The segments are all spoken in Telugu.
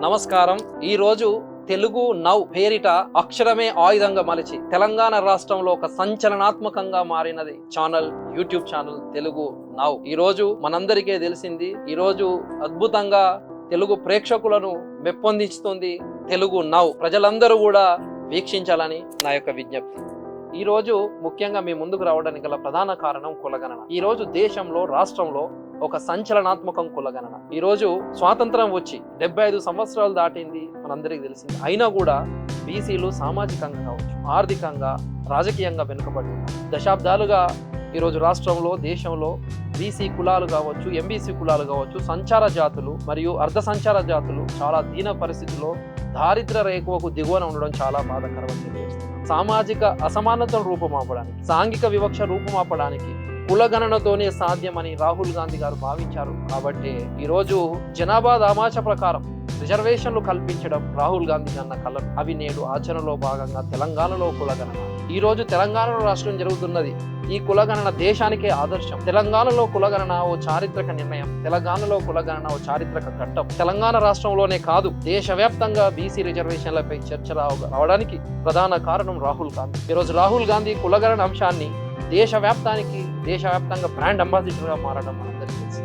నమస్కారం. ఈరోజు తెలుగు నవ్ పేరిట అక్షరమే ఆయుధంగా మలిచి తెలంగాణ రాష్ట్రంలో ఒక సంచలనాత్మకంగా మారినది channel YouTube channel Telugu now ఈరోజు మనందరికీ తెలిసింది ఈరోజు అద్భుతంగా తెలుగు ప్రేక్షకులను మెప్పొందిస్తుంది తెలుగు నవ్ ప్రజలందరూ కూడా వీక్షించాలని నా యొక్క విజ్ఞప్తి. ఈ రోజు ముఖ్యంగా మీ ముందుకు రావడానికి గల ప్రధాన కారణం కులగణన. ఈ రోజు దేశంలో రాష్ట్రంలో ఒక సంచలనాత్మకం కులగణన. ఈ రోజు స్వాతంత్రం వచ్చి డెబ్బై ఐదు సంవత్సరాలు దాటింది మనందరికీ తెలిసింది. అయినా కూడా బీసీలు సామాజికంగా కావచ్చు ఆర్థికంగా రాజకీయంగా వెనుకబడి దశాబ్దాలుగా ఈరోజు రాష్ట్రంలో దేశంలో బీసీ కులాలు కావచ్చు ఎంబీసీ కులాలు కావచ్చు సంచార జాతులు మరియు అర్ధ సంచార జాతులు చాలా దీన పరిస్థితుల్లో దారిద్ర రేఖకు దిగువన ఉండడం చాలా బాధాకరమని తెలియజేస్తుంది సామాజిక అసమానతను రూపుమాపడానికి సాంఘిక వివక్ష రూపుమాపడానికి కులగణనతోనే సాధ్యమని రాహుల్ గాంధీ గారు భావించారు. కాబట్టి ఈరోజు జనాభా దామాచ ప్రకారం రిజర్వేషన్లు కల్పించడం రాహుల్ గాంధీ అన్న కలం అవి నేడు ఆచరణలో భాగంగా తెలంగాణలో కులగణన. ఈ రోజు తెలంగాణలో రాష్ట్రం జరుగుతున్నది. ఈ కులగణన దేశానికే ఆదర్శం. తెలంగాణలో కులగణన ఓ చారిత్రక నిర్ణయం. తెలంగాణలో కులగణన ఓ చారిత్రక ఘట్టం. తెలంగాణ రాష్ట్రంలోనే కాదు దేశవ్యాప్తంగా బీసీ రిజర్వేషన్లపై చర్చ రావడానికి ప్రధాన కారణం రాహుల్ గాంధీ. ఈరోజు రాహుల్ గాంధీ కులగణన అంశాన్ని దేశవ్యాప్తానికి దేశవ్యాప్తంగా బ్రాండ్ అంబాసిడర్గా మారడం మనందరికీ తెలుసు.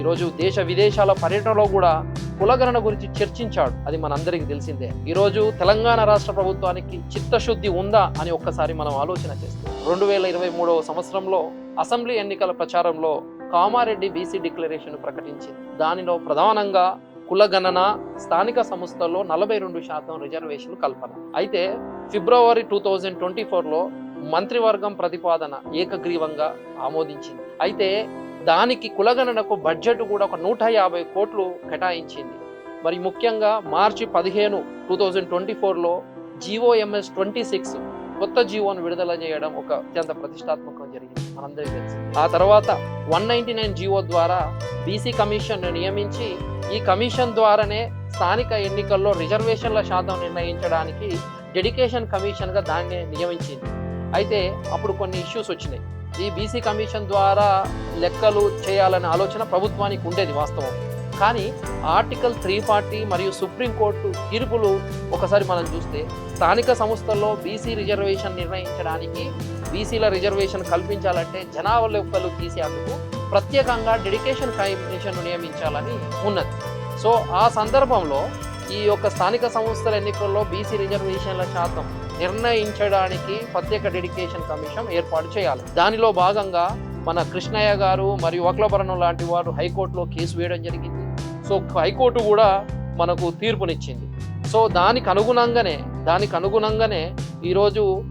ఈరోజు దేశ విదేశాల పర్యటనలో కూడా కులగణన గురించి చర్చించాడు అది మనందరికీ తెలిసిందే. ఈరోజు తెలంగాణ రాష్ట్ర ప్రభుత్వానికి చిత్తశుద్ధి ఉందా అని ఒక్కసారి మనం ఆలోచన చేస్తాం రెండు వేల ఇరవై మూడవ సంవత్సరంలో అసెంబ్లీ ఎన్నికల ప్రచారంలో కామారెడ్డి బీసీ డిక్లరేషన్ ప్రకటించింది. దానిలో ప్రధానంగా కులగణన స్థానిక సంస్థల్లో నలభై రెండు శాతం రిజర్వేషన్లు కల్పన. అయితే ఫిబ్రవరి టూ థౌజండ్ ట్వంటీ ఫోర్లో మంత్రివర్గం ప్రతిపాదన ఏకగ్రీవంగా ఆమోదించింది. అయితే దానికి కులగణనకు బడ్జెట్ కూడా ఒక నూట యాభై కోట్లు కేటాయించింది. మరి ముఖ్యంగా మార్చి పదిహేను టూ థౌజండ్ ట్వంటీ ఫోర్లో జీఓఎంఎస్ ట్వంటీ సిక్స్ కొత్త జీవోను విడుదల చేయడం ఒక అత్యంత ప్రతిష్టాత్మకం జరిగింది. మనందరికీ తెలుసు. ఆ తర్వాత వన్ నైన్టీ నైన్ జీవో ద్వారా బీసీ కమిషన్ను నియమించి ఈ కమిషన్ ద్వారానే స్థానిక ఎన్నికల్లో రిజర్వేషన్ల శాతం నిర్ణయించడానికి డెడికేషన్ కమిషన్గా దాన్ని నియమించింది. అయితే అప్పుడు కొన్ని ఇష్యూస్ వచ్చినాయి. ఈ బీసీ కమిషన్ ద్వారా లెక్కలు చేయాలనే ఆలోచన ప్రభుత్వానికి ఉండేది వాస్తవం. కానీ ఆర్టికల్ త్రీ ఫార్టీ మరియు సుప్రీంకోర్టు తీర్పులు ఒకసారి మనం చూస్తే స్థానిక సంస్థల్లో బీసీ రిజర్వేషన్ నిర్ణయించడానికి బీసీల రిజర్వేషన్ కల్పించాలంటే జనాభా లెక్కలు తీసేందుకు ప్రత్యేకంగా డెడికేషన్ కమిషన్ నియమించాలని ఉన్నది. సో ఆ సందర్భంలో ఈ యొక్క స్థానిక సంస్థల ఎన్నికల్లో బీసీ రిజర్వేషన్ల శాతం నిర్ణయించడానికి ప్రత్యేక డెడికేషన్ కమిషన్ ఏర్పాటు చేయాలి. దానిలో భాగంగా మన కృష్ణయ్య గారు మరియు వక్లభరణం లాంటి వారు హైకోర్టులో కేసు వేయడం జరిగింది. సో హైకోర్టు కూడా మనకు తీర్పునిచ్చింది. సో దానికి అనుగుణంగానే దానికి అనుగుణంగానే ఈరోజు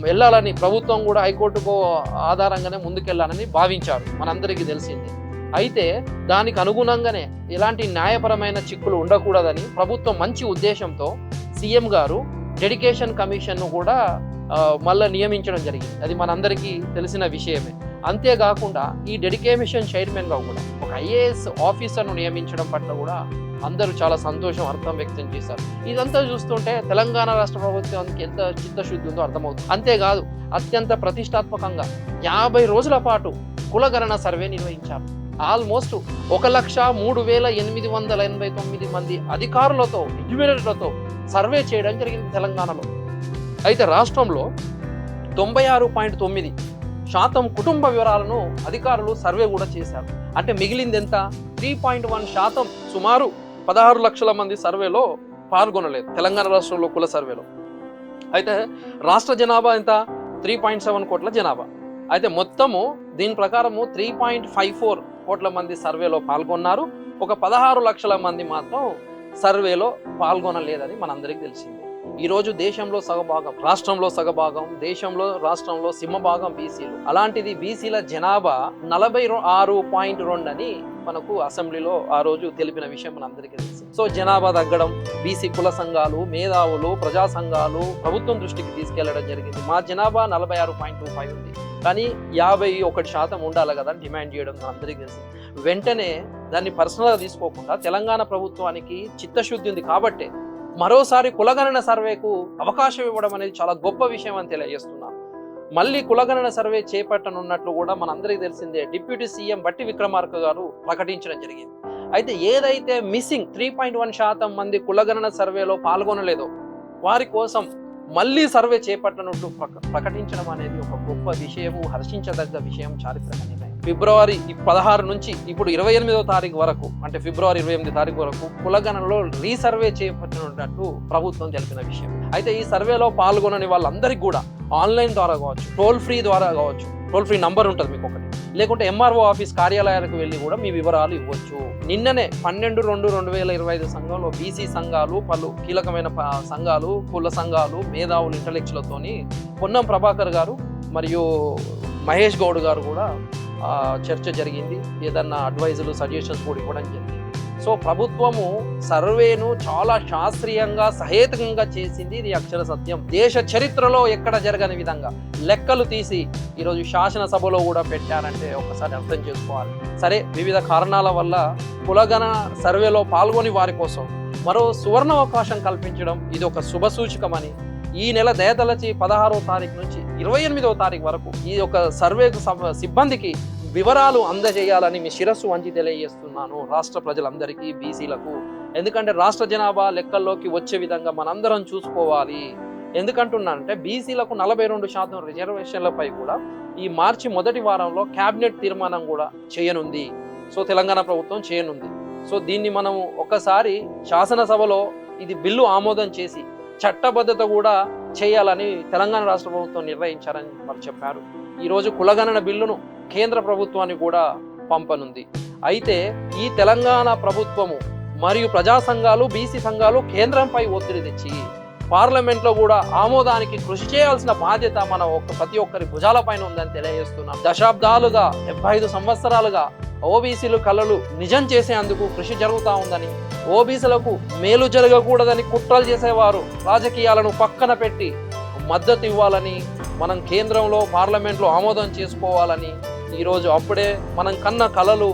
వెళ్ళాలని ప్రభుత్వం కూడా హైకోర్టుకు ఆధారంగానే ముందుకెళ్ళాలని భావించారు. మనందరికీ తెలిసింది. అయితే దానికి అనుగుణంగానే ఎలాంటి న్యాయపరమైన చిక్కులు ఉండకూడదని ప్రభుత్వం మంచి ఉద్దేశంతో సీఎం గారు డెడికేషన్ కమిషన్ను కూడా మళ్ళీ మళ్ళా నియమించడం జరిగింది. అది మనందరికీ తెలిసిన విషయమే. అంతేకాకుండా ఈ డెడికేషన్ చైర్మన్గా కూడా ఒక ఐఏఎస్ ఆఫీసర్ను నియమించడం పట్ల కూడా అందరూ చాలా సంతోషం అర్థం వ్యక్తం చేశారు. ఇదంతా చూస్తుంటే తెలంగాణ రాష్ట్ర ప్రభుత్వానికి ఎంత చిత్తశుద్ధి ఉందో అర్థమవుతుంది. అంతేకాదు అత్యంత ప్రతిష్టాత్మకంగా యాభై రోజుల పాటు కులగణన సర్వే నిర్వహించారు. ఆల్మోస్ట్ ఒక లక్ష మూడు వేల ఎనిమిది వందల ఎనభై తొమ్మిది మంది అధికారులతో ఇంజనీర్లతో సర్వే చేయడం జరిగింది తెలంగాణలో. అయితే రాష్ట్రంలో తొంభై ఆరు పాయింట్ తొమ్మిది శాతం కుటుంబ వివరాలను అధికారులు సర్వే కూడా చేశారు. అంటే మిగిలింది ఎంత? త్రీ పాయింట్ వన్ శాతం సుమారు పదహారు లక్షల మంది సర్వేలో పాల్గొనలేదు తెలంగాణ రాష్ట్రంలో కుల సర్వేలో. అయితే రాష్ట్ర జనాభా ఎంత? త్రీ పాయింట్ సెవెన్ కోట్ల జనాభా. అయితే మొత్తము దీని ప్రకారము త్రీ పాయింట్ ఫైవ్ ఫోర్ కోట్ల మంది సర్వేలో పాల్గొన్నారు. ఒక పదహారు లక్షల మంది మాత్రం సర్వేలో పాల్గొనలేదని మనందరికీ తెలిసింది. ఈరోజు దేశంలో సగభాగం రాష్ట్రంలో సగభాగం దేశంలో రాష్ట్రంలో సింహభాగం బీసీలు. అలాంటిది బీసీల జనాభా నలభై ఆరు పాయింట్ రెండు అని మనకు అసెంబ్లీలో ఆ రోజు తెలిపిన విషయం మనందరికీ తెలుసు. సో జనాభా తగ్గడం బీసీ కుల సంఘాలు మేధావులు ప్రజా సంఘాలు ప్రభుత్వం దృష్టికి తీసుకెళ్ళడం జరిగింది. మా జనాభా నలభై ఆరు పాయింట్ టూ ఫైవ్ ఉంది. కానీ యాభై ఒకటి శాతం ఉండాలి కదా అని డిమాండ్ చేయడం అందరికీ తెలుసు. వెంటనే దాన్ని పర్సనల్గా తీసుకోకుండా తెలంగాణ ప్రభుత్వానికి చిత్తశుద్ధి ఉంది కాబట్టే మరోసారి కులగణన సర్వేకు అవకాశం ఇవ్వడం అనేది చాలా గొప్ప విషయం అని తెలియజేస్తున్నాను మళ్ళీ కులగణన సర్వే చేపట్టనున్నట్లు కూడా మనందరికీ తెలిసిందే. డిప్యూటీ సీఎం బట్టి విక్రమార్క గారు ప్రకటించడం జరిగింది. అయితే ఏదైతే మిస్సింగ్ త్రీ పాయింట్ వన్ శాతం మంది కులగణన సర్వేలో పాల్గొనలేదో వారి కోసం మళ్ళీ సర్వే చేపట్టనుంటూ ప్రక- ప్రకటించడం అనేది ఒక గొప్ప విషయము హర్షించదగ్గ విషయం చారిత్రక నిర్ణయం ఫిబ్రవరి పదహారు నుంచి ఇప్పుడు ఇరవై ఎనిమిదో తారీఖు వరకు అంటే ఫిబ్రవరి ఇరవై ఎనిమిది తారీఖు వరకు కులగణనలో రీసర్వే చేపట్టినట్టు ప్రభుత్వం తెలిపిన విషయం. అయితే ఈ సర్వేలో పాల్గొనని వాళ్ళందరికీ కూడా ఆన్లైన్ ద్వారా కావచ్చు టోల్ ఫ్రీ ద్వారా కావచ్చు టోల్ ఫ్రీ నంబర్ ఉంటుంది మీకు ఒకటి లేకుంటే ఎంఆర్ఓ ఆఫీస్ కార్యాలయాలకు వెళ్ళి కూడా మీ వివరాలు ఇవ్వచ్చు. నిన్ననే పన్నెండు రెండు రెండు వేల ఇరవై ఐదు సంఘంలో బీసీ సంఘాలు పలు కీలకమైన ప- సంఘాలు కుల సంఘాలు మేధావులు ఇంటలెక్చులతోని పొన్నం ప్రభాకర్ గారు మరియు మహేష్ గౌడ్ గారు కూడా చర్చ జరిగింది. ఏదన్నా అడ్వైజులు సజెషన్స్ కూడా ఇవ్వడం జరిగింది. సో ప్రభుత్వము సర్వేను చాలా శాస్త్రీయంగా సహేతకంగా చేసింది ఇది అక్షర సత్యం. దేశ చరిత్రలో ఎక్కడ జరగని విధంగా లెక్కలు తీసి ఈరోజు శాసనసభలో కూడా పెట్టారంటే ఒకసారి అర్థం చేసుకోవాలి. సరే వివిధ కారణాల వల్ల కులగణ సర్వేలో పాల్గొని వారి కోసం మరో సువర్ణ అవకాశం కల్పించడం ఇది ఒక శుభ సూచకమని ఈ నెల దయతలచి పదహారో తారీఖు నుంచి ఇరవై ఎనిమిదో తారీఖు వరకు ఈ యొక్క సర్వేకు సిబ్బందికి వివరాలు అందజేయాలని మీ శిరస్సు వంచి తెలియజేస్తున్నాను రాష్ట్ర ప్రజలందరికీ బీసీలకు. ఎందుకంటే రాష్ట్ర జనాభా లెక్కల్లోకి వచ్చే విధంగా మనందరం చూసుకోవాలి. ఎందుకంటున్నానంటే బీసీలకు నలభై రెండు శాతం రిజర్వేషన్లపై కూడా ఈ మార్చి మొదటి వారంలో క్యాబినెట్ తీర్మానం కూడా చేయనుంది. సో తెలంగాణ ప్రభుత్వం చేయనుంది. సో దీన్ని మనం ఒకసారి శాసనసభలో ఇది బిల్లు ఆమోదం చేసి చట్టబద్ధత కూడా చేయాలని తెలంగాణ రాష్ట్ర ప్రభుత్వం నిర్ణయించారని వారు చెప్పారు. ఈరోజు కులగణన బిల్లును కేంద్ర ప్రభుత్వాన్ని కూడా పంపనుంది. అయితే ఈ తెలంగాణ ప్రభుత్వము మరియు ప్రజా సంఘాలు బీసీ సంఘాలు కేంద్రంపై ఒత్తిడి తెచ్చి పార్లమెంట్లో కూడా ఆమోదానికి కృషి చేయాల్సిన బాధ్యత మన ఒక్క ప్రతి ఒక్కరి భుజాలపైన ఉందని తెలియజేస్తున్నాం. దశాబ్దాలుగా డెబ్బై ఐదు సంవత్సరాలుగా ఓబీసీలు కళలు నిజం చేసేందుకు కృషి జరుగుతూ ఉందని ఓబీసీలకు మేలు జరగకూడదని కుట్రలు చేసేవారు రాజకీయాలను పక్కన పెట్టి మద్దతు ఇవ్వాలని మనం కేంద్రంలో పార్లమెంట్లో ఆమోదం చేసుకోవాలని ఈరోజు అప్పుడే మనం కన్న కళలు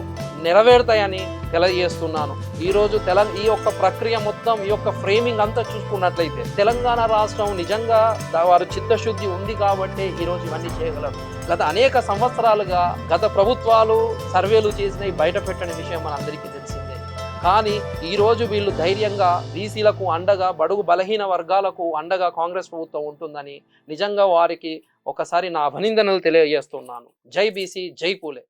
నెరవేరుతాయని తెలియజేస్తున్నాను. ఈరోజు తెల ఈ యొక్క ప్రక్రియ మొత్తం ఈ యొక్క ఫ్రేమింగ్ అంతా చూసుకున్నట్లయితే తెలంగాణ రాష్ట్రం నిజంగా వారు చిత్తశుద్ధి ఉంది కాబట్టి ఈరోజు ఇవన్నీ చేయగలరు. గత అనేక సంవత్సరాలుగా గత ప్రభుత్వాలు సర్వేలు చేసినవి బయట పెట్టని విషయం మనందరికీ తెలిసిందే. కానీ ఈరోజు వీళ్ళు ధైర్యంగా బీసీలకు అండగా బడుగు బలహీన వర్గాలకు అండగా కాంగ్రెస్ ప్రభుత్వం ఉంటుందని నిజంగా వారికి ఒకసారి నా అభినందనలు తెలియజేస్తున్నాను. జై బీసీ జై పూలే.